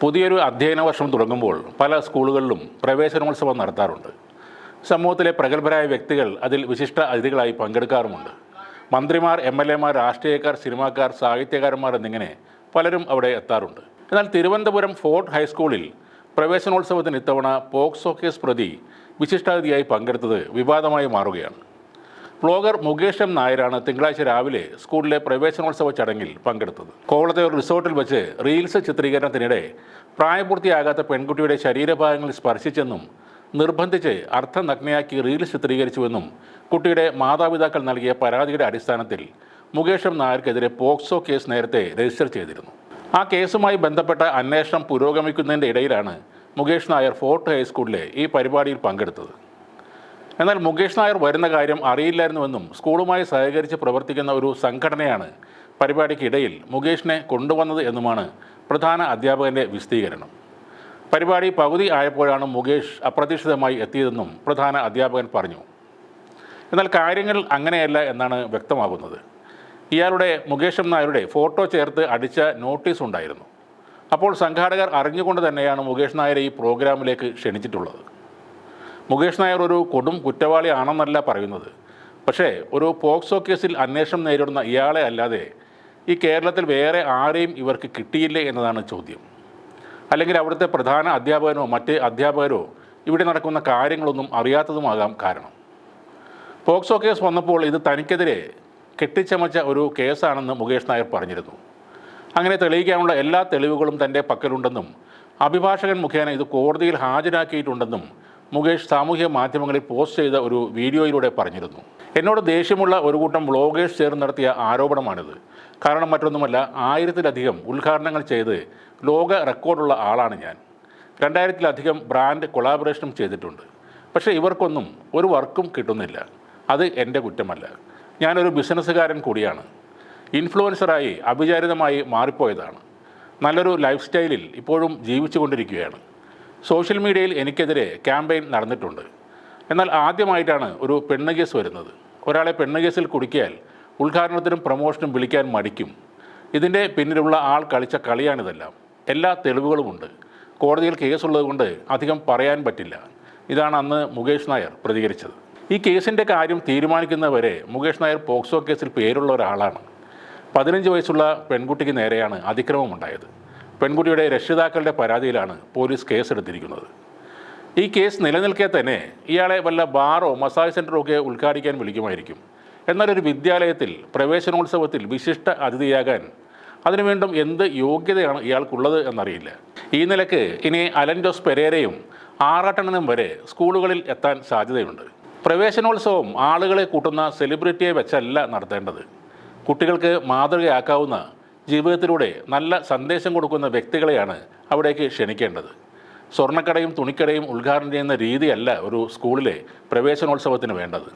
പുതിയൊരു അധ്യയന വർഷം തുടങ്ങുമ്പോൾ പല സ്കൂളുകളിലും പ്രവേശനോത്സവം നടത്താറുണ്ട്. സമൂഹത്തിലെ പ്രഗത്ഭരായ വ്യക്തികൾ അതിൽ വിശിഷ്ട അതിഥികളായി പങ്കെടുക്കാറുമുണ്ട്. മന്ത്രിമാർ എം എൽ എമാർ രാഷ്ട്രീയക്കാർ സിനിമാക്കാർ സാഹിത്യകാരന്മാർ എന്നിങ്ങനെ പലരും അവിടെ എത്താറുണ്ട്. എന്നാൽ തിരുവനന്തപുരം ഫോർട്ട് ഹൈസ്കൂളിൽ പ്രവേശനോത്സവത്തിന് ഇത്തവണ പോക്സോ കേസ് പ്രതി വിശിഷ്ടാതിഥിയായി പങ്കെടുത്തത് വിവാദമായി മാറുകയാണ്. വ്ളോഗർ മുകേഷ് എം നായരാണ് തിങ്കളാഴ്ച രാവിലെ സ്കൂളിലെ പ്രവേശനോത്സവ ചടങ്ങിൽ പങ്കെടുത്തത്. കോവളത്തെ ഒരു റിസോർട്ടിൽ വെച്ച് റീൽസ് ചിത്രീകരണത്തിനിടെ പ്രായപൂർത്തിയാകാത്ത പെൺകുട്ടിയുടെ ശരീരഭാഗങ്ങൾ സ്പർശിച്ചെന്നും നിർബന്ധിച്ച് അർത്ഥനഗ്നയാക്കി റീൽസ് ചിത്രീകരിച്ചുവെന്നും കുട്ടിയുടെ മാതാപിതാക്കൾ നൽകിയ പരാതിയുടെ അടിസ്ഥാനത്തിൽ മുകേഷ് എം നായർക്കെതിരെ പോക്സോ കേസ് നേരത്തെ രജിസ്റ്റർ ചെയ്തിരുന്നു. ആ കേസുമായി ബന്ധപ്പെട്ട അന്വേഷണം പുരോഗമിക്കുന്നതിന്റെ ഇടയിലാണ് മുകേഷ് നായർ ഫോർട്ട് ഹൈസ്കൂളിലെ ഈ പരിപാടിയിൽ പങ്കെടുത്തത്. എന്നാൽ മുകേഷ് നായർ വരുന്ന കാര്യം അറിയില്ലായിരുന്നുവെന്നും സ്കൂളുമായി സഹകരിച്ച് പ്രവർത്തിക്കുന്ന ഒരു സംഘടനയാണ് പരിപാടിക്കിടയിൽ മുകേഷിനെ കൊണ്ടുവന്നത് എന്നുമാണ് പ്രധാന അധ്യാപകന്റെ വിശദീകരണം. പരിപാടി പകുതി ആയപ്പോഴാണ് മുകേഷ് അപ്രതീക്ഷിതമായി എത്തിയതെന്നും പ്രധാന അധ്യാപകൻ പറഞ്ഞു. എന്നാൽ കാര്യങ്ങൾ അങ്ങനെയല്ല എന്നാണ് വ്യക്തമാകുന്നത്. ഇയാളുടെ മുകേഷ് നായരുടെ ഫോട്ടോ ചേർത്ത് അടിച്ച നോട്ടീസ് ഉണ്ടായിരുന്നു. അപ്പോൾ സംഘാടകർ അറിഞ്ഞുകൊണ്ട് തന്നെയാണ് മുകേഷ് നായരെ ഈ പ്രോഗ്രാമിലേക്ക് ക്ഷണിച്ചിട്ടുള്ളത്. മുകേഷ് നായർ ഒരു കൊടും കുറ്റവാളിയാണെന്നല്ല പറയുന്നത്. പക്ഷേ ഒരു പോക്സോ കേസിൽ അന്വേഷണം നേരിടുന്ന ഇയാളെ അല്ലാതെ ഈ കേരളത്തിൽ വേറെ ആരെയും ഇവർക്ക് കിട്ടിയില്ലേ എന്നതാണ് ചോദ്യം. അല്ലെങ്കിൽ അവിടുത്തെ പ്രധാന അധ്യാപകനോ മറ്റ് അധ്യാപകരോ ഇവിടെ നടക്കുന്ന കാര്യങ്ങളൊന്നും അറിയാത്തതുമാകാം കാരണം. പോക്സോ കേസ് വന്നപ്പോൾ ഇത് തനിക്കെതിരെ കെട്ടിച്ചമച്ച ഒരു കേസാണെന്ന് മുകേഷ് നായർ പറഞ്ഞിരുന്നു. അങ്ങനെ തെളിയിക്കാനുള്ള എല്ലാ തെളിവുകളും തന്റെ പക്കലുണ്ടെന്നും അഭിഭാഷകൻ മുഖേന ഇത് കോടതിയിൽ ഹാജരാക്കിയിട്ടുണ്ടെന്നും മുകേഷ് സാമൂഹ്യ മാധ്യമങ്ങളിൽ പോസ്റ്റ് ചെയ്ത ഒരു വീഡിയോയിലൂടെ പറഞ്ഞിരുന്നു. എന്നോട് ദേഷ്യമുള്ള ഒരു കൂട്ടം വ്ളോഗേഴ്സ് ചേർന്ന് നടത്തിയ ആരോപണമാണിത്. കാരണം മറ്റൊന്നുമല്ല ആയിരത്തിലധികം ഉദ്ഘാടനങ്ങൾ ചെയ്ത് ലോക റെക്കോർഡുള്ള ആളാണ് ഞാൻ. രണ്ടായിരത്തിലധികം ബ്രാൻഡ് കൊളാബറേഷനും ചെയ്തിട്ടുണ്ട്. പക്ഷേ ഇവർക്കൊന്നും ഒരു വർക്കും കിട്ടുന്നില്ല. അത് എന്റെ കുറ്റമല്ല. ഞാനൊരു ബിസിനസ്സുകാരൻ കൂടിയാണ്. ഇൻഫ്ലുവൻസറായി അവിചാരിതമായി മാറിപ്പോയതാണ്. നല്ലൊരു ലൈഫ് സ്റ്റൈലിൽ ഇപ്പോഴും ജീവിച്ചു കൊണ്ടിരിക്കുകയാണ് സോഷ്യൽ മീഡിയയിൽ എനിക്കെതിരെ ക്യാമ്പയിൻ നടന്നിട്ടുണ്ട്. എന്നാൽ ആദ്യമായിട്ടാണ് ഒരു പെണ്ണ് കേസ് വരുന്നത്. ഒരാളെ പെണ്ണ് കേസിൽ കുടുക്കിയാൽ ഉദ്ഘാടനത്തിനും പ്രമോഷനും വിളിക്കാൻ മടിക്കും. ഇതിന്റെ പിന്നിലുള്ള ആൾ കളിച്ച കളിയാണിതെല്ലാം. എല്ലാ തെളിവുകളുമുണ്ട്. കോടതിയിൽ കേസുള്ളതുകൊണ്ട് അധികം പറയാൻ പറ്റില്ല. ഇതാണ് അന്ന് മുകേഷ് നായർ പ്രതികരിച്ചത്. ഈ കേസിന്റെ കാര്യം തീരുമാനിക്കുന്നവരെ മുകേഷ് നായർ പോക്സോ കേസിൽ പേരുള്ള ഒരാളാണ്. പതിനഞ്ച് വയസ്സുള്ള പെൺകുട്ടിക്ക് നേരെയാണ് അതിക്രമം ഉണ്ടായത് പെൺകുട്ടിയുടെ രക്ഷിതാക്കളുടെ പരാതിയിലാണ് പോലീസ് കേസെടുത്തിരിക്കുന്നത്. ഈ കേസ് നിലനിൽക്കെ തന്നെ ഇയാളെ വല്ല ബാറോ മസാജ് സെന്ററോ ഒക്കെ ഉദ്ഘാടിക്കാൻ വിളിക്കുമായിരിക്കും. എന്നാൽ ഒരു വിദ്യാലയത്തിൽ പ്രവേശനോത്സവത്തിൽ വിശിഷ്ട അതിഥിയാകാൻ അതിനു വീണ്ടും എന്ത് യോഗ്യതയാണ് ഇയാൾക്കുള്ളത് എന്നറിയില്ല. ഈ നിലയ്ക്ക് ഇനി അലൻ ജോസ് പെരേരയും ആറാട്ടണനും വരെ സ്കൂളുകളിൽ എത്താൻ സാധ്യതയുണ്ട്. പ്രവേശനോത്സവം ആളുകളെ കൂട്ടുന്ന സെലിബ്രിറ്റിയെ വെച്ചല്ല നടത്തേണ്ടത്. കുട്ടികൾക്ക് മാതൃകയാക്കാവുന്ന ജീവിതത്തിലൂടെ നല്ല സന്ദേശം കൊടുക്കുന്ന വ്യക്തികളെയാണ് അവിടേക്ക് ക്ഷണിക്കേണ്ടത്. സ്വർണക്കടയും തുണിക്കടയും ഉദ്ഘാടനം ചെയ്യുന്ന രീതിയല്ല ഒരു സ്കൂളിലെ പ്രവേശനോത്സവത്തിന് വേണ്ടത്.